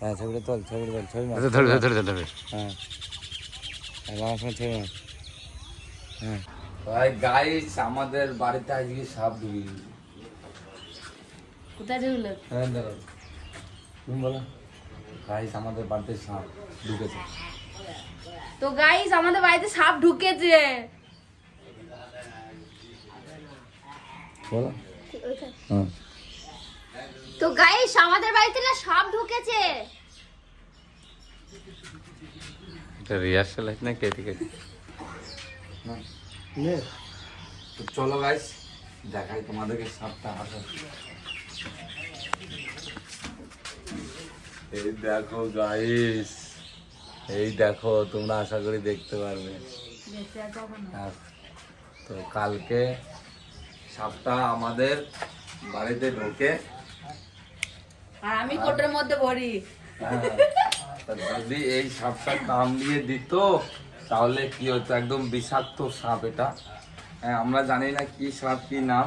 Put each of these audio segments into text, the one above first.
হ্যাঁ ছবিটা তোল ছবিটা তোল ছবি মার ধরে ধরে ধরে ধরে ধরে। হ্যাঁ। আর আমার সঙ্গে ছবি মার হ্যাঁ। ভাই গাইস আমাদের বাড়িতে আজকে সাপ ঢুকে গেছে কোথায় ঢুকলো? হ্যাঁ দাঁড়াও তুমি বলো। গাইস আমাদের বাড়িতে সাপ ঢুকেছে। তো গাইস আমাদের বাড়িতে সাপ ঢুকেছে। বলো। হ্যাঁ। তো গাইস আমাদের বাড়িতে না সাপ ঢুকেছে। এটা রিহার্সাল আছে না। কেটে কেটে তো চলো গাইস দেখাই তোমাদেরকে সাপটা আসা এই দেখো গাইস এই দেখো তোমরা আশা করি দেখতে পারবে। তো কালকে সাপটা আমাদের বাড়িতে ঢোকে। আর আমি কোটের মধ্যে ভরি। হ্যাঁ, যদি এই সাপটা কামড়িয়ে দিত তাহলে কি হতো? একদম বিষাক্ত সাপ এটা। হ্যাঁ আমরা জানি না কি সাপ কি নাম।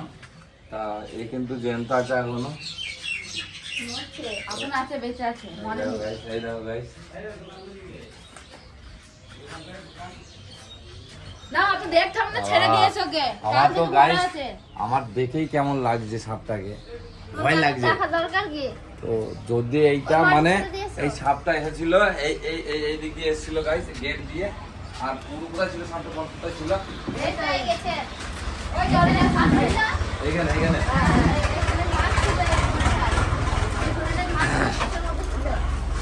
তা এ কিন্তু জ্যান্ত আছে এখনও। আমার দেখেই কেমন লাগছে সাপটাকে। ভয় লাগছে। দেখা দরকার কি? তো যদি এইটা মানে এই সাপটা এসেছিল এই এই এই এই দিক দিয়ে এসেছিল গাইস গেট দিয়ে। আর পুরোপুরা ছিল সাপটা কতটা ছিল? হয়ে এইখানে এইখানে। এখানে এখানে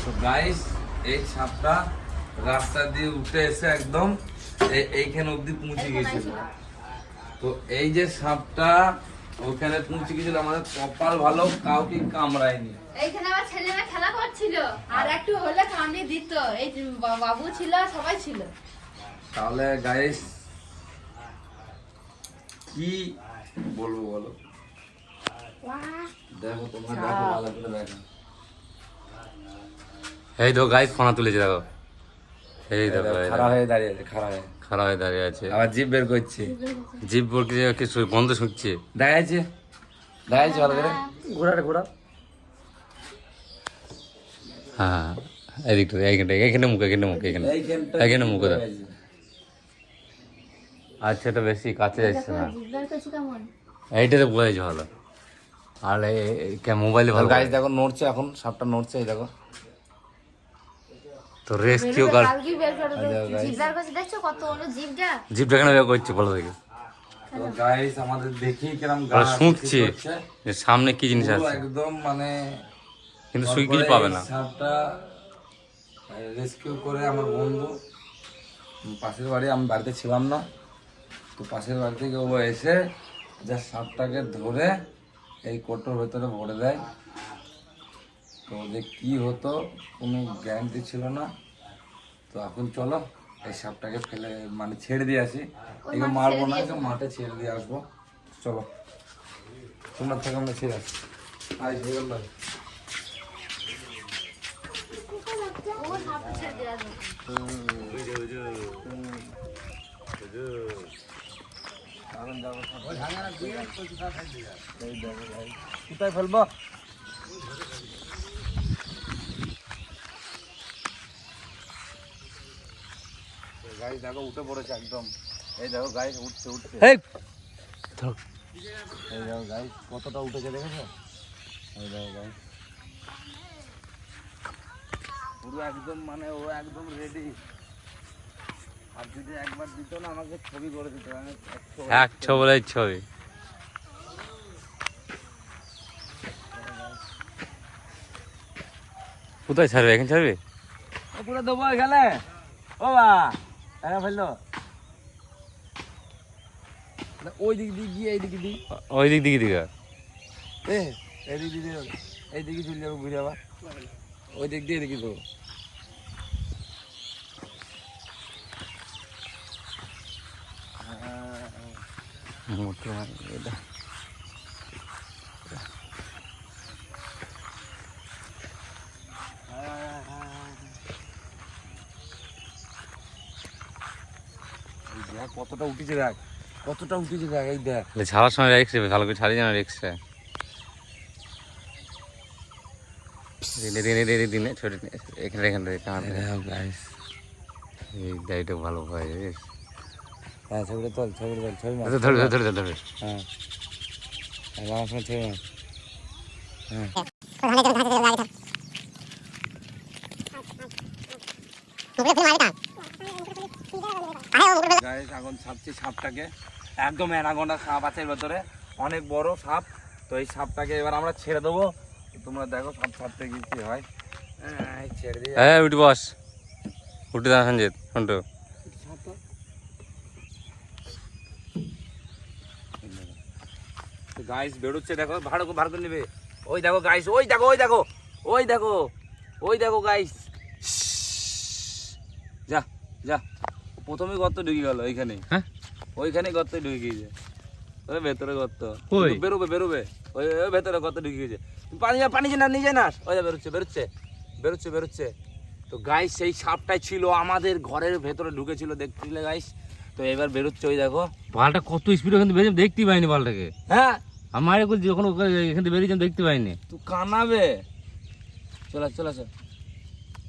তো গাইস এই সাপটা রাস্তা দিয়ে উঠে এসে একদম এই- এইখানে অবধি পৌঁছে গেছিল। তো এই যে সাপটা ওখানে পৌঁছে গেছিল আমাদের কপাল ভালো কাউকে কামড়ায়নি। এইখানে আমার ছেলেরা খেলা করছিল আর একটু হলে কামড়ে দিত। এই বাবু ছিল সবাই ছিল। তাহলে গাইস কি বলব বলো? দেখো তোমরা দেখো ভালো করে দেখো। এই তো গাইস ফোনা তুলেছে দেখো। এই দেখো খারাপ হয়ে দাঁড়িয়ে আছে খারাপ হয়ে। হয়ে দাঁড়িয়ে আছে। আবার জিভ বের করছে। জিভ বলছে কিছু গন্ধ শুকছে দেখা যাচ্ছে ভালো করে? ঘোরাটা ঘোরা। হ্যাঁ এদিকটা এইখানটা এখানে মুখ এখানে মুখ এখানে। এখানে মুখ দাও। আচ্ছা এটা বেশি কাছে যাচ্ছে না। এইটাতে বোঝা যাচ্ছে ভালো। আর মোবাইলে ভালো গাইস দেখো নড়ছে এখন সাপটা নড়ছে এই দেখো তো রেস্কিউ কার কালকে বের করে এই দেখো গাইস জিভটার কাছে দেখছ কত হলো জিভটা? জিপটা কেন বের করছে বলো দেখি। তো গাইস আমাদের দেখেই কিরম গা শুঁকছে যে সামনে কি জিনিস আছে। একদম মানে কিন্তু সুই কিছু পাবে না। সাপটা রেস্কিউ করে আমার বন্ধু। পাশের বাড়ি আমি বাড়িতে ছিলাম না। তো পাশের বাড়ি থেকে ও এসে যা সাপটাকে ধরে এই কোটোর ভেতরে ভরে দেয়। তো যে কি হতো কোনো গ্যারান্টি ছিল না। তো এখন চলো এই সাপটাকে ফেলে মানে ছেড়ে দিয়ে আসি। একে মারবো না একে মাঠে ছেড়ে দিয়ে আসব। চলো। তোমরা থেকে আমরা ছেড়ে আসি। ছেড়ে কোথায় ফেলব? গাড়ি দেখো উঠে পড়েছে একদম। এই দেখো গাড়ি উঠছে উঠছে। এই এই দেখো গাড়ি কতটা উঠেছে দেখেছ? এই দেখো গাড়ি। পুরো একদম মানে ও একদম রেডি আর যদি একবার দিত না আমাকে ছবি করে দিত একশো এক ছবি ছবি। কোথায় ছাড়বে? এখানে ছাড়বে? পুরো দেবো এখানে। ও বা একা ফেলল ওই দিক দিয়ে গিয়ে এই দিকে দিই ওই দিক দিকে দিকে এ এই দিক দিয়ে এই দিকে চলে যাব ঘুরে আবার। ওই দিক দিয়ে এদিকে দেবো মোটর এটা এই দেখ কতটা উঠেছে দেখ কতটা উঠেছে দেখ এই দেখ। ছাড়ার সময় রেক্স ভালো করে ছাড়ি যেন রেক্সটা দিনে দিনে দিনে দিনে ছোট এখানে এখানে এই দাইটা ভালো হয় হ্যাঁ ছবিটা তোল তোল ছবি মার আচ্ছা, ধরে ধরে ধরে ধরে। হ্যাঁ। আমার সঙ্গে ছবি মার হ্যাঁ। এখন ছাপছি সাপটাকে। একদম অ্যানাগোনা সাপ আছে ভেতরে। অনেক বড় সাপ। তো এই সাপটাকে এবার আমরা ছেড়ে দেবো। তোমরা দেখো সাপ ছাড়তে কি কি হয়। হ্যাঁ, ছেড়ে হ্যাঁ উঠি বস। উঠে দাঁড়া সঞ্জিত সন্টু। গাইস বেরোচ্ছে দেখো ভাড়া ভাড় করে নেবে। ওই দেখো গাইস ওই দেখো ওই দেখো ওই দেখো ওই দেখো গাইস যা যা। প্রথমে গর্ত ঢুকে গেল ওইখানে। হ্যাঁ? ওইখানে গর্ত ঢুকে গিয়েছে। ওই ভেতরে গর্ত? কিন্তু বেরোবে বেরোবে। ওই ওই ভেতরে গর্ত ঢুকে গিয়েছে। পানি যা পানি না নিজে না ওই যা বেরোচ্ছে বেরোচ্ছে। বেরোচ্ছে বেরোচ্ছে। তো গাইস সেই সাপটাই ছিল আমাদের ঘরের ভেতরে ঢুকেছিল দেখছিলে গাইস তো এবার বেরোচ্ছে ওই দেখো। বালটা কত স্পিড ওখান থেকে বেরিয়ে দেখতেই পাইনি বালটাকে। হ্যাঁ? আমার যখন ওখানে- এখান থেকে বেরিয়েছিলাম দেখতে পাইনি। তুই কানাবে। চলে চলে আসো